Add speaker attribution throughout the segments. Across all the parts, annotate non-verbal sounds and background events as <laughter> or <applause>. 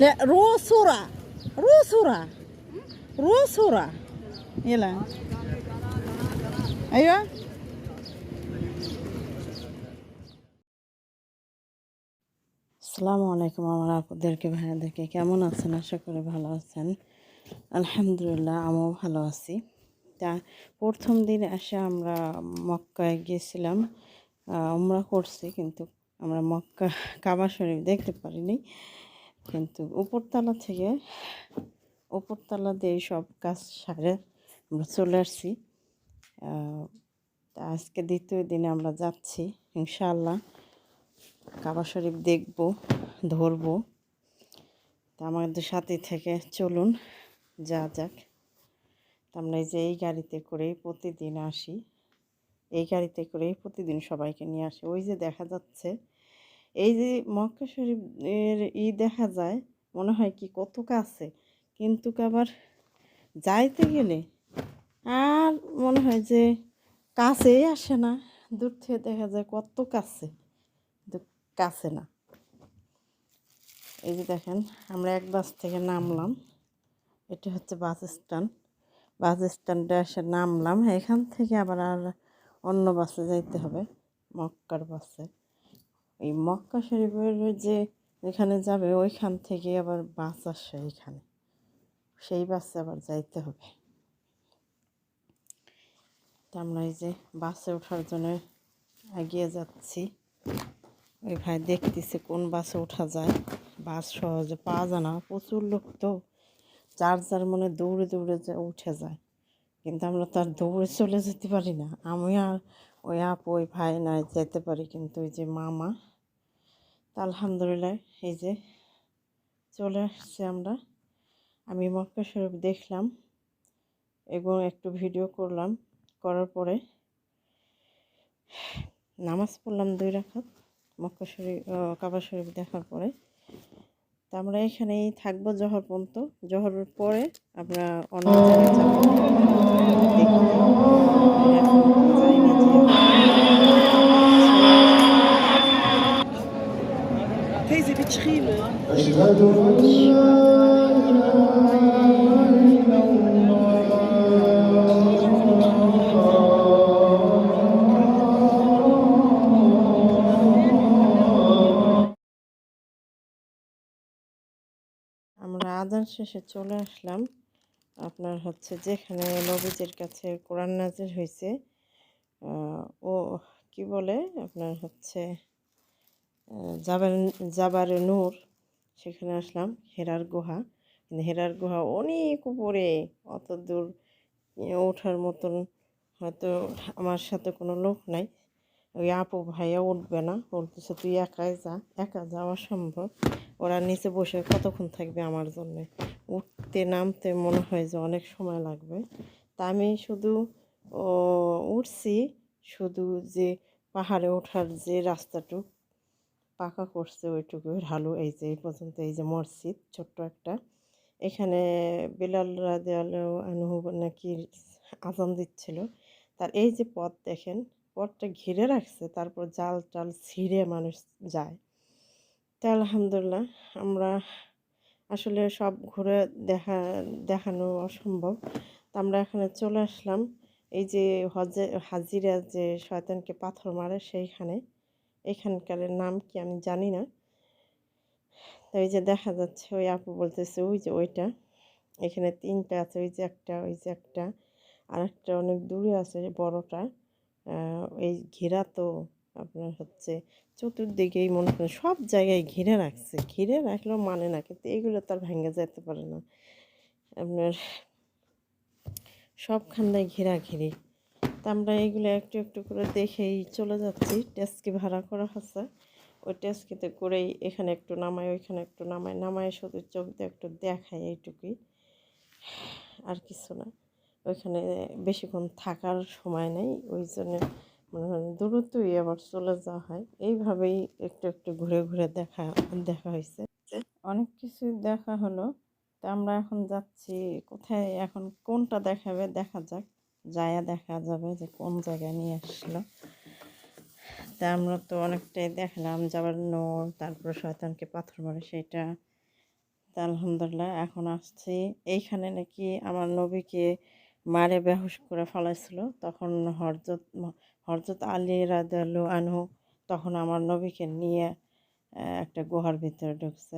Speaker 1: لا روسورا روسورا روسورا يلا ايوه আসসালামু আলাইকুম আমার আপুদেরকে ভাইয়াদেরকে কেমন আছেন আশা করি ভালো আছেন আলহামদুলিল্লাহ আমিও ভালো আছি তা প্রথম দিন এসে আমরা মক্কায় গিয়েছিলাম আমরা করছি কিন্তু আমরা মক্কা কাবা শরীফ দেখতে পারিনি কিন্তু উপরতলা থেকে উপরতলা দিয়ে সব কাজ সারে আমরা চলে আসছি। আজকে দ্বিতীয় দিনে আমরা যাচ্ছি, ইনশাআল্লাহ। কাবা শরীফ দেখব, ধরবো। তা আমাদের সাথে থেকে চলুন যা যাক। আমরা এই যে এই গাড়িতে করেই প্রতিদিন আসি। এই গাড়িতে করেই প্রতিদিন সবাইকে নিয়ে আসি। ওই যে দেখা যাচ্ছে এই যে মক্কা শরীফ এর ই দেখা যায়, মনে হয় কি কত কাছে, কিন্তু আবার যাইতে গেলে আর মনে হয় যে কাছেই আসে না। দূর থেকে দেখা যায় কত কাছে কাছে না। এই যে দেখেন, আমরা এক বাস থেকে নামলাম। এটা হচ্ছে বাস স্ট্যান্ড। বাস স্ট্যান্ডে এসে নামলাম। এখান থেকে আবার আর অন্য বাসে যাইতে হবে, মক্কার বাসে। এই মক্কা শরীফের যে যেখানে যাবে, ওইখান থেকে আবার বাস আসে এখানে। সেই বাসে আবার যাইতে হবে। তা আমরা এই যে বাসে ওঠার জন্য এগিয়ে যাচ্ছি। ওই ভাই দেখতেছে কোন বাসে ওঠা যায়। বাস সহজে পাওয়া যায় না। প্রচুর লোক তো যার যার মনে দৌড়ে দৌড়ে যা উঠে যায়। কিন্তু আমরা তো আর দৌড়ে চলে যেতে পারি না। আমি আর ওই আপ ওই ভাই নাই, যেতে পারি কিন্তু ওই যে মামা। তা আলহামদুলিল্লাহ, এই যে চলে আসছি আমরা। আমি মক্কা শরীফ দেখলাম এবং একটু ভিডিও করলাম, করার পরে নামাজ পড়লাম দুই রাখাত, মক্কা শরীফ কাবা শরীফ দেখার পরে। তা আমরা এখানেই থাকব জহর পর্যন্ত। জহরের পরে আমরা অন্য জায়গায় যাব। আজান শেষে চলে আসলাম। আপনার হচ্ছে যেখানে নবীজির কাছে কোরআন নাজির হয়েছে ও কি বলে? আপনার হচ্ছে জাবার, জাবারে নূর, সেখানে আসলাম, হেরার গুহা। হেরার গুহা অনেক উপরে, অত দূর ওঠার মতন হয়তো আমার সাথে কোনো লোক নাই। ওই আপু ভাইয়া উঠবে না, বলতেছে, তুই একাই যা, একা যাওয়া সম্ভব? ওরা নিচে বসে কতক্ষণ থাকবে আমার জন্য? উঠতে নামতে মনে হয় যে অনেক সময় লাগবে। তা আমি শুধু উঠছি, শুধু যে পাহাড়ে ওঠার যে রাস্তাটুক পাকা করছে ওইটুকু ঢালু এই যে এই পর্যন্ত, এই যে মসজিদ ছোট্ট একটা। এখানে বেলাল রাদেয়াল আনহু নাকি আজান দিচ্ছিল। তার এই যে পথ দেখেন পথটা ঘিরে রাখছে, তারপর জাল টাল ছিঁড়ে মানুষ যায়। তা আলহামদুলিল্লাহ, আমরা আসলে সব ঘুরে দেখা, দেখানো অসম্ভব। তা আমরা এখানে চলে আসলাম। এই যে হজে, হাজিরা যে শয়তানকে পাথর মারে সেইখানে। এখানকার নাম কি আমি জানি না। তো ওই যে দেখা যাচ্ছে, ওই আপু বলতেছে, ওই যে ওইটা। এখানে তিনটা আছে, ওই যে একটা, ওই যে একটা। আর একটা অনেক দূরে আছে, বড়টা। এই ঘেরা তো আপনার হচ্ছে চতুর্দিকেই মনে করেন সব জায়গায় ঘিরে রাখছে। ঘিরে রাখলেও মানে না, কিন্তু এগুলো তার ভেঙে যেতে পারে না। আপনার সবখানটায় ঘেরা ঘিরি তা আমরা এগুলো একটু একটু করে দেখেই চলে যাচ্ছি। ট্যাক্সি ভাড়া করা হচ্ছে। ওই ট্যাক্সিতে করেই এখানে একটু নামাই, ওইখানে একটু নামাই নামাই শুধু চোখ দিয়ে একটু দেখাই এইটুকুই। আর কিছু না। ওইখানে বেশিক্ষণ থাকার সময় নেই, ওই জন্য মনে হয় দ্রুতই আবার চলে যাওয়া হয়। এইভাবেই একটু একটু ঘুরে ঘুরে দেখা দেখা হয়েছে। অনেক কিছু দেখা হলো। তা আমরা এখন যাচ্ছি কোথায়, এখন কোনটা দেখাবে দেখা যাক। যায়া দেখা যাবে যে কোন জায়গায় নিয়ে আসলো। তা আমরা তো অনেকটাই দেখলাম যাবার নোর তারপর শয়তানকে পাথর মারে সেটা। তা আলহামদুলিল্লাহ, এখন আসছি। এইখানে নাকি আমার নবীকে মারে বেহুশ করে ফেলাইছিল। তখন হরজত হরজত আলী রাদু আনহু তখন আমার নবীকে নিয়ে একটা গুহার ভিতরে ঢুকছে।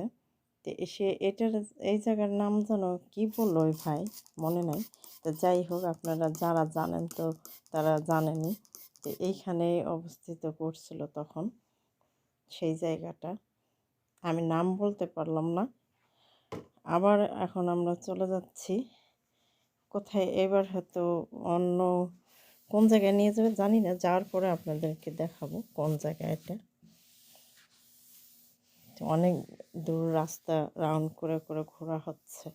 Speaker 1: তো সে এটার, এই জায়গার নাম যেন কী বলল ওই ভাই? মনে নাই। তো যাই হোক, আপনারা যারা জানেন তো তারা জানেনই তো এইখানে অবস্থিত করছিল তখন সেই জায়গাটা। আমি নাম বলতে পারলাম না। আবার এখন আমরা চলে যাচ্ছি। কোথায় এবার হয়তো অন্য কোন জায়গায় নিয়ে যাবে জানি না, যাওয়ার পরে আপনাদেরকে দেখাবো কোন জায়গায় এটা। অনেক দূর রাস্তা রাউন্ড করে করে ঘোরা হচ্ছে।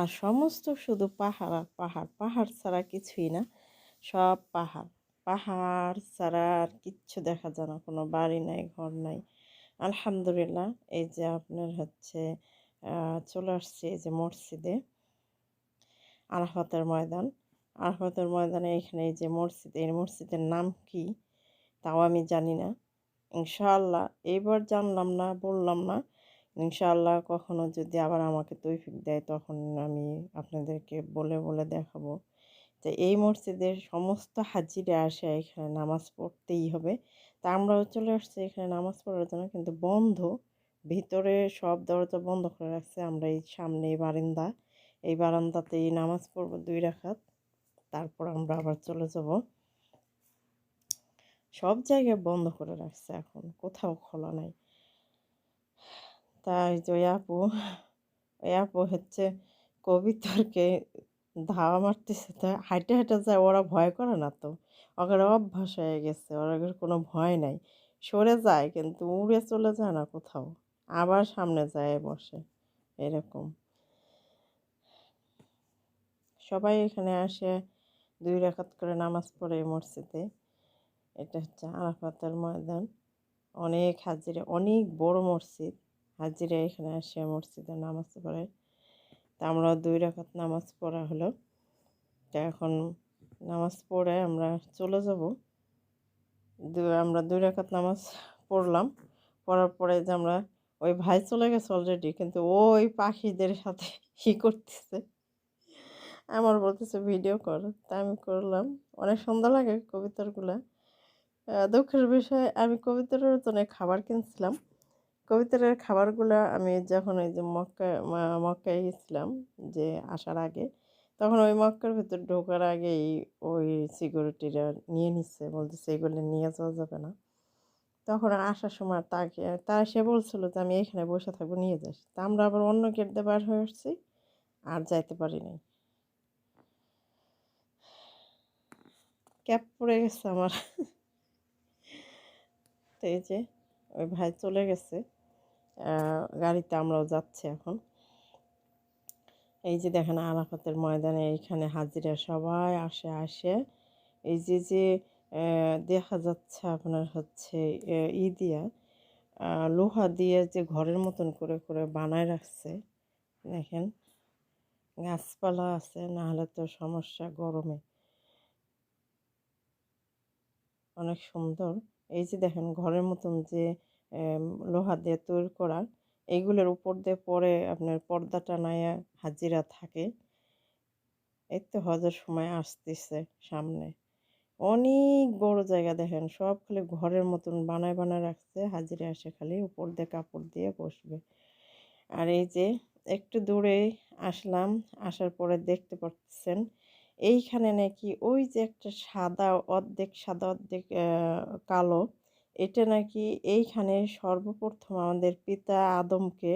Speaker 1: আর সমস্ত শুধু পাহাড় আর পাহাড় পাহাড় ছাড়া কিছুই না, সব পাহাড়। পাহাড় ছাড়া আর কিচ্ছু দেখা যায় না, কোনো বাড়ি নাই, ঘর নাই। আলহামদুলিল্লাহ, এই যে আপনার হচ্ছে চলে আসছে এই যে মসজিদে। আরাফাতের ময়দান। আরাফাতের ময়দানে এখানে এই যে মসজিদ, এই মসজিদের নাম কি? তাও আমি জানি না। ইনশাআল্লাহ এইবার জানলাম না, বললাম না। ইনশাআল্লাহ কখনো যদি আবার আমাকে তৈফিক দেয়, তখন আমি আপনাদেরকে বলে বলে দেখাবো। তো এই মসজিদের সমস্ত হাজিরা আসে এখানে নামাজ পড়তেই হবে। তা আমরাও চলে আসছি এখানে নামাজ পড়ার জন্য, কিন্তু বন্ধ। ভিতরে সব দরজা বন্ধ করে রাখছে। আমরা এই সামনে বারান্দা। এই বারান্দাতেই নামাজ পড়ব দুই রাখাত তারপর আমরা আবার চলে যাব। সব জায়গায় বন্ধ করে রাখছে এখন, কোথাও খোলা নাই। তাই যে আপু, ওই আপু হচ্ছে কবিতরকে ধাওয়া মারতেছে। তা হাইটে হাইটে যায়, ওরা ভয় করে না তো? ওদের অভ্যাস হয়ে গেছে ওদের কোনো ভয় নাই। সরে যায়, কিন্তু উড়ে চলে যায় না কোথাও। আবার সামনে যায় বসে, এরকম। সবাই এখানে আসে, দুই রাকাত করে নামাজ পড়ে মসজিদে। এটা হচ্ছে আরাফাতের ময়দান। অনেক হাজিরা, অনেক বড় মসজিদ। হাজিরা এখানে আসে মসজিদে নামাজ পড়ে। তা আমরা দুই রাকাত নামাজ পড়া হলো। তা এখন নামাজ পড়ে আমরা চলে যাব। আমরা দুই রাকাত নামাজ পড়লাম। পড়ার পরে যে আমরা, ওই ভাই চলে গেছে অলরেডি কিন্তু ওই পাখিদের সাথে <laughs> ই করতেছে। আমার বলতেছে ভিডিও কর। তা আমি করলাম। অনেক সুন্দর লাগে কবিতাগুলা। আহ, দুঃখের বিষয় আমি কবিতার জন্য খাবার কিনছিলাম। কবিতার খাবারগুলো আমি যখন ওই যে মক্কা মক্কায় গেছিলাম যে আসার আগে তখন ওই মক্কার ভিতর ঢোকার আগেই ওই সিকিউরিটিরা নিয়ে নিচ্ছে বলতেছে এগুলো নিয়ে যাওয়া যাবে না। তখন আসার সময় তাকে তা সে বলছিল যে আমি এখানে বসে থাকব নিয়ে যাস। তা আমরা আবার অন্য গেট দিয়ে বার হয়ে আসছি আর যাইতে পারি নাই। ক্যাপ পড়ে গেছে আমার। তো এই যে, ওই ভাই চলে গেছে। গাড়িতে আমরাও যাচ্ছি এখন। এই যে দেখেন আরাফাতের ময়দানে এইখানে হাজিরা সবাই আসে আসে। এই যে যে দেখা যাচ্ছে আপনার হচ্ছে ই দিয়া লোহা দিয়ে যে ঘরের মতন করে করে বানায় রাখছে, দেখেন। গাছপালা আছে না হলে তো সমস্যা গরমে। অনেক সুন্দর। এই যে দেখেন ঘরের মতন যে লোহা দিয়ে তৈরি করা এইগুলোর উপর দিয়ে পরে আপনার পর্দা টানায়া হাজিরা থাকে। এই তো হজের সময় আসতেছে সামনে। অনেক বড় জায়গা দেখেন, সব খালি ঘরের মতন বানায় বানায় রাখছে, হাজিরা আসে খালি উপর দিয়ে কাপড় দিয়ে বসবে। আর এই যে একটু দূরে আসলাম, আসার পরে দেখতে পাচ্ছেন এইখানে নাকি ওই যে একটা সাদা অর্ধেক সাদা অর্ধেক কালো, এটা নাকি এইখানে সর্বপ্রথম আমাদের পিতা আদমকে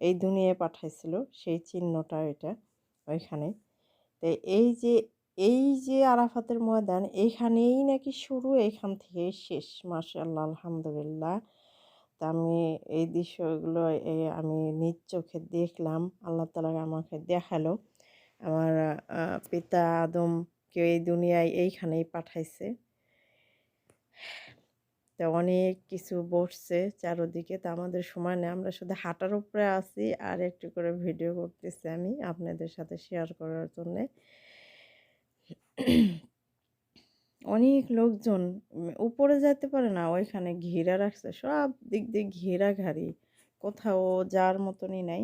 Speaker 1: এই দুনিয়ায় পাঠাইছিল, সেই চিহ্নটা এটা ওইখানে। তো এই যে এই যে আরাফাতের ময়দান, এইখানেই নাকি শুরু, এইখান থেকেই শেষ, মাশাআল্লাহ, আলহামদুলিল্লাহ। তা আমি এই দৃশ্যগুলো আমি নিজ চোখে দেখলাম, আল্লাহ তালা আমাকে দেখাল। আমার পিতা আদম আদমকে এই দুনিয়ায় এইখানেই পাঠাইছে। তো অনেক কিছু বসছে চারোদিকে, তা আমাদের সময় নেই। আমরা শুধু হাঁটার উপরে আছি আর একটু করে ভিডিও করতেছি আমি আপনাদের সাথে শেয়ার করার জন্যে। অনেক লোকজন উপরে যেতে পারে না, ওইখানে ঘেরা রাখছে, সব দিক দিয়ে ঘেরা ঘাড়ি। কোথাও যাওয়ার মতনই নাই।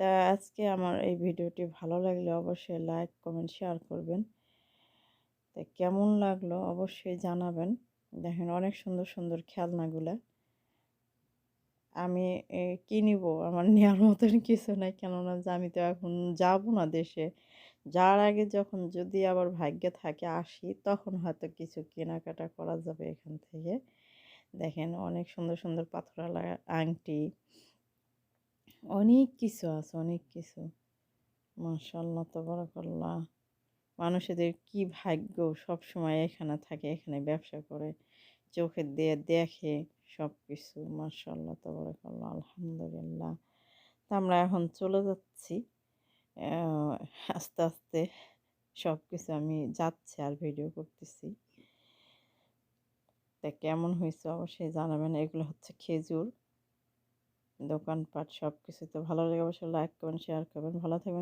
Speaker 1: তা আজকে আমার এই ভিডিওটি ভালো লাগলে অবশ্যই লাইক, কমেন্ট, শেয়ার করবেন। তা কেমন লাগল অবশ্যই জানাবেন। দেখেন অনেক সুন্দর সুন্দর খেলনাগুলা। আমি কি নিব? আমার নেওয়ার মতন কিছু নাই। কেননা আমি তো এখন যাব না দেশে। যার আগে যখন যদি আবার ভাগ্যে থাকে আসি, তখন হয়তো কিছু কেনাকাটা করা যাবে এখান থেকে। দেখেন অনেক সুন্দর সুন্দর পাথরালা আংটি। অনেক কিছু আছে, অনেক কিছু। মাশাল্লাহ তবরাকাল্লাহ। মানুষদের কি ভাগ্য? সব সময় এখানে থাকে, এখানে ব্যবসা করে, চোখে দিয়ে দেখে সব কিছু মাশাল্লাহ তবরাকাল্লাহ, আলহামদুলিল্লাহ। তা আমরা এখন চলে যাচ্ছি। আস্তে আস্তে সব কিছু আমি যাচ্ছি আর ভিডিও করতেছি। তা কেমন হয়েছে? অবশ্যই জানাবেন। এগুলো হচ্ছে খেজুর। দোকানপাট সব কিছু তো ভালো লাগে অবশ্যই লাইক করবেন শেয়ার করবেন। ভালো থাকবেন।